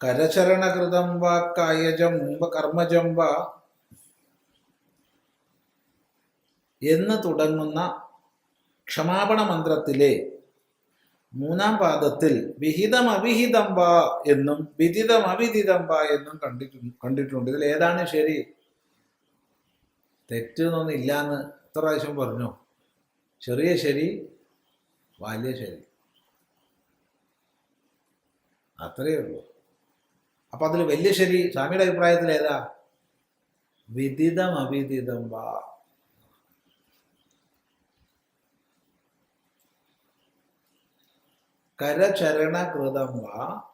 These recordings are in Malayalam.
കരചരണകൃതം വാ കായജം കർമ്മജം വാ എന്ന് തുടങ്ങുന്ന ക്ഷമാപണ മന്ത്രത്തിലെ മൂന്നാം പാദത്തിൽ വിഹിതം അവിഹിതം വാ എന്നും വിദിതം അവിദിതം വാ എന്നും കണ്ടിട്ടുണ്ട് കണ്ടിട്ടുണ്ട്. ഇതിൽ ഏതാണ് ശരി? തെറ്റെന്നൊന്നും ഇല്ലാന്ന് എത്ര പ്രാവശ്യം പറഞ്ഞു? ചെറിയ ശരി വലിയ ശരി. അത്രയേ ഉള്ളൂ. അപ്പൊ അതിൽ വലിയ ശരി സ്വാമിയുടെ അഭിപ്രായത്തിൽ ഏതാ? വിദിതം അവിദിതം വാ. കരചരണകൃതം വാ.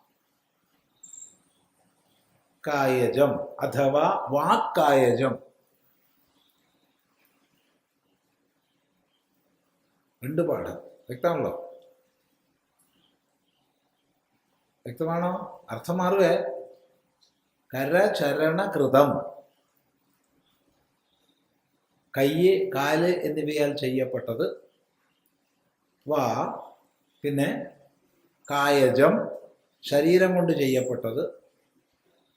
കായജം അഥവാ വാക്കായജം. രണ്ട് പാഠം വ്യക്തമാണല്ലോ? വ്യക്തമാണോ? അർത്ഥം മാറുവേ. കരചരണകൃതം. കയ്യ് കാൽ എന്നിവയാൽ ചെയ്യപ്പെട്ടത്. വാ. പിന്നെ കായജം ശരീരം കൊണ്ട് ചെയ്യപ്പെട്ടത്.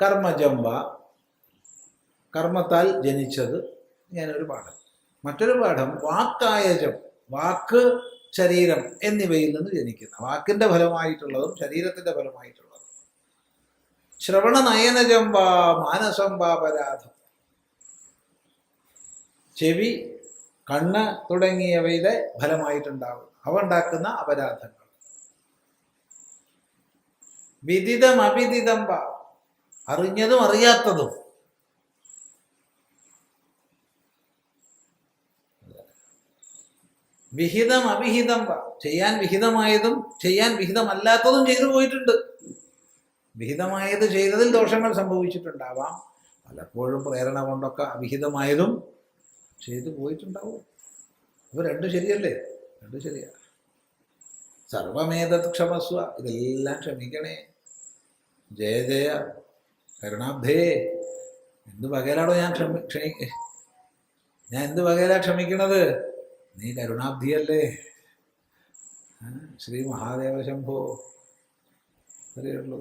കർമ്മജം വാ. കർമ്മത്താൽ ജനിച്ചത്. ഞാനൊരു പാഠം. മറ്റൊരു പാഠം വാക്കായജം. വാക്ക് ശരീരം എന്നിവയിൽ നിന്ന് ജനിക്കുന്ന. വാക്കിന്റെ ഫലമായിട്ടുള്ളതും ശരീരത്തിന്റെ ഫലമായിട്ടുള്ളതും. ശ്രവണ നയനജം വാ മാനസം വാ പരാധം. ചെവി കണ്ണ് തുടങ്ങിയവയുടെ ഫലമായിട്ടുണ്ടാവും അവ ഉണ്ടാക്കുന്ന അപരാധങ്ങൾ. വിദിതം അവിദിതം വാ. അറിഞ്ഞതും അറിയാത്തതും. വിഹിതം അവിഹിതം ചെയ്യാൻ വിഹിതമായതും ചെയ്യാൻ വിഹിതമല്ലാത്തതും ചെയ്തു പോയിട്ടുണ്ട്. വിഹിതമായത് ചെയ്തതിൽ ദോഷങ്ങൾ സംഭവിച്ചിട്ടുണ്ടാവാം. പലപ്പോഴും പ്രേരണ കൊണ്ടൊക്കെ അവിഹിതമായതും ചെയ്തു പോയിട്ടുണ്ടാവും. അപ്പൊ രണ്ടും ശരിയല്ലേ? രണ്ടും ശരിയാ. സർവമേതത് ക്ഷമസ്വ. ഇതെല്ലാം ക്ഷമിക്കണേ. ജയ ജയ. കരുണാബ്ധേ. എന്ത് വകയിലാണോ ഞാൻ ക്ഷമി ക്ഷണി ഞാൻ എന്ത് വകയിലാണ് ക്ഷമിക്കണത്? നീ കരുണാബ്ധിയല്ലേ ശ്രീ മഹാദേവ ശംഭോ. അത്രയേ ഉള്ളൂ.